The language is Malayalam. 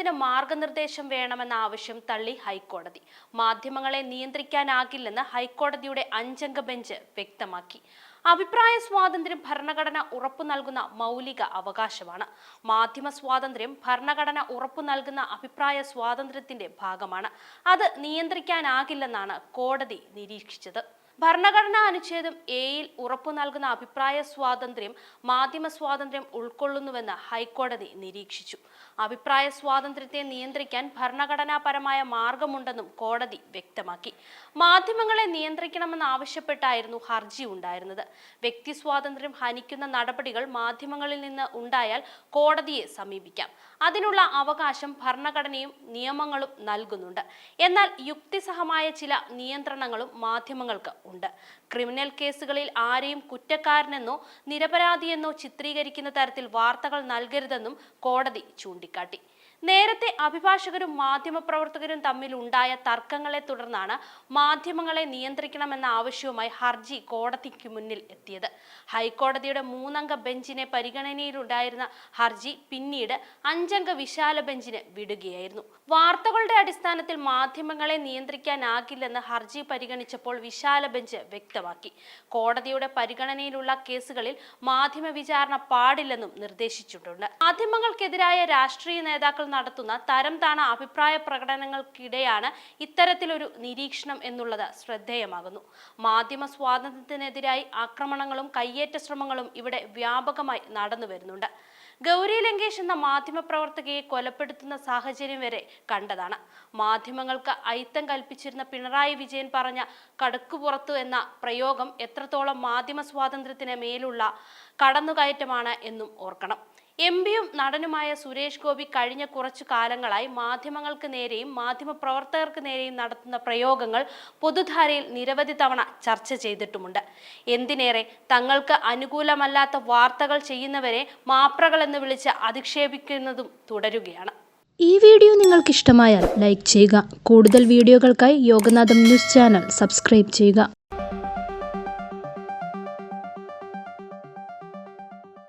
പ്രവർത്തനത്തിന് മാർഗനിർദ്ദേശം വേണമെന്ന ആവശ്യം തള്ളി ഹൈക്കോടതി. മാധ്യമങ്ങളെ നിയന്ത്രിക്കാനാകില്ലെന്ന് ഹൈക്കോടതിയുടെ അഞ്ചംഗ ബെഞ്ച് വ്യക്തമാക്കി. അഭിപ്രായ സ്വാതന്ത്ര്യം ഭരണഘടന ഉറപ്പു നൽകുന്ന മൗലിക അവകാശമാണ്. മാധ്യമ സ്വാതന്ത്ര്യം ഭരണഘടന ഉറപ്പു നൽകുന്ന അഭിപ്രായ സ്വാതന്ത്ര്യത്തിന്റെ ഭാഗമാണ്. അത് നിയന്ത്രിക്കാനാകില്ലെന്നാണ് കോടതി നിരീക്ഷിച്ചത്. ഭരണഘടനാ അനുച്ഛേദം എയിൽ ഉറപ്പു നൽകുന്ന അഭിപ്രായ സ്വാതന്ത്ര്യം മാധ്യമ സ്വാതന്ത്ര്യം ഉൾക്കൊള്ളുന്നുവെന്ന് ഹൈക്കോടതി നിരീക്ഷിച്ചു. അഭിപ്രായ സ്വാതന്ത്ര്യത്തെ നിയന്ത്രിക്കാൻ ഭരണഘടനാപരമായ മാർഗമുണ്ടെന്നും കോടതി വ്യക്തമാക്കി. മാധ്യമങ്ങളെ നിയന്ത്രിക്കണമെന്ന് ആവശ്യപ്പെട്ടായിരുന്നു ഹർജി ഉണ്ടായിരുന്നത്. വ്യക്തി സ്വാതന്ത്ര്യം ഹനിക്കുന്ന നടപടികൾ മാധ്യമങ്ങളിൽ നിന്ന് ഉണ്ടായാൽ കോടതിയെ സമീപിക്കാം. അതിനുള്ള അവകാശം ഭരണഘടനയും നിയമങ്ങളും നൽകുന്നുണ്ട്. എന്നാൽ യുക്തിസഹമായ ചില നിയന്ത്രണങ്ങളും മാധ്യമങ്ങൾക്ക് ഉണ്ട്. ക്രിമിനൽ കേസുകളിൽ ആരെയും കുറ്റക്കാരനെന്നോ നിരപരാധിയെന്നോ ചിത്രീകരിക്കുന്ന തരത്തിൽ വാർത്തകൾ നൽകരുതെന്നും കോടതി ചൂണ്ടിക്കാട്ടി. നേരത്തെ അഭിഭാഷകരും മാധ്യമപ്രവർത്തകരും തമ്മിൽ ഉണ്ടായ തർക്കങ്ങളെ തുടർന്നാണ് മാധ്യമങ്ങളെ നിയന്ത്രിക്കണമെന്ന ആവശ്യവുമായി ഹർജി കോടതിക്ക് മുന്നിൽ എത്തിയത്. ഹൈക്കോടതിയുടെ മൂന്നംഗ ബെഞ്ചിനെ പരിഗണനയിലുണ്ടായിരുന്ന ഹർജി പിന്നീട് അഞ്ചംഗ വിശാല ബെഞ്ചിന് വിടുകയായിരുന്നു. വാർത്തകളുടെ അടിസ്ഥാനത്തിൽ മാധ്യമങ്ങളെ നിയന്ത്രിക്കാനാകില്ലെന്ന് ഹർജി പരിഗണിച്ചപ്പോൾ വിശാല ബെഞ്ച് വ്യക്തമാക്കി. കോടതിയുടെ പരിഗണനയിലുള്ള കേസുകളിൽ മാധ്യമ വിചാരണ പാടില്ലെന്നും നിർദ്ദേശിച്ചിട്ടുണ്ട്. മാധ്യമങ്ങൾക്കെതിരായ രാഷ്ട്രീയ നേതാക്കൾ നടത്തുന്ന തരം താണ അഭിപ്രായ പ്രകടനങ്ങൾക്കിടെയാണ് ഇത്തരത്തിലൊരു നിരീക്ഷണം എന്നുള്ളത് ശ്രദ്ധേയമാകുന്നു. മാധ്യമ സ്വാതന്ത്ര്യത്തിനെതിരായി ആക്രമണങ്ങളും കയ്യേറ്റ ശ്രമങ്ങളും ഇവിടെ വ്യാപകമായി നടന്നു വരുന്നുണ്ട് ഗൗരി ലങ്കേഷ് എന്ന മാധ്യമപ്രവർത്തകയെ കൊലപ്പെടുത്തുന്ന സാഹചര്യം വരെ കണ്ടതാണ്. മാധ്യമങ്ങൾക്ക് ഐത്തം കൽപ്പിച്ചിരുന്ന പിണറായി വിജയൻ പറഞ്ഞ കടുക്കുപുറത്തു എന്ന പ്രയോഗം എത്രത്തോളം മാധ്യമ സ്വാതന്ത്ര്യത്തിന് മേലുള്ള കടന്നുകയറ്റമാണ് എന്നും ഓർക്കണം. എം പിയും നടനുമായ സുരേഷ് ഗോപി കഴിഞ്ഞ കുറച്ചു കാലങ്ങളായി മാധ്യമങ്ങൾക്ക് നേരെയും മാധ്യമപ്രവർത്തകർക്ക് നേരെയും നടത്തുന്ന പ്രയോഗങ്ങൾ പൊതുധാരയിൽ നിരവധി തവണ ചർച്ച ചെയ്തിട്ടുമുണ്ട്. എന്തിനേറെ തങ്ങൾക്ക് അനുകൂലമല്ലാത്ത വാർത്തകൾ ചെയ്യുന്നവരെ മാപ്രകൾ എന്ന് വിളിച്ച് അധിക്ഷേപിക്കുന്നതും തുടരുകയാണ്. ഈ വീഡിയോ നിങ്ങൾക്ക് ഇഷ്ടമായാൽ ലൈക്ക് ചെയ്യുക. കൂടുതൽ വീഡിയോകൾക്കായി യോഗനാഥം ന്യൂസ് ചാനൽ സബ്സ്ക്രൈബ് ചെയ്യുക.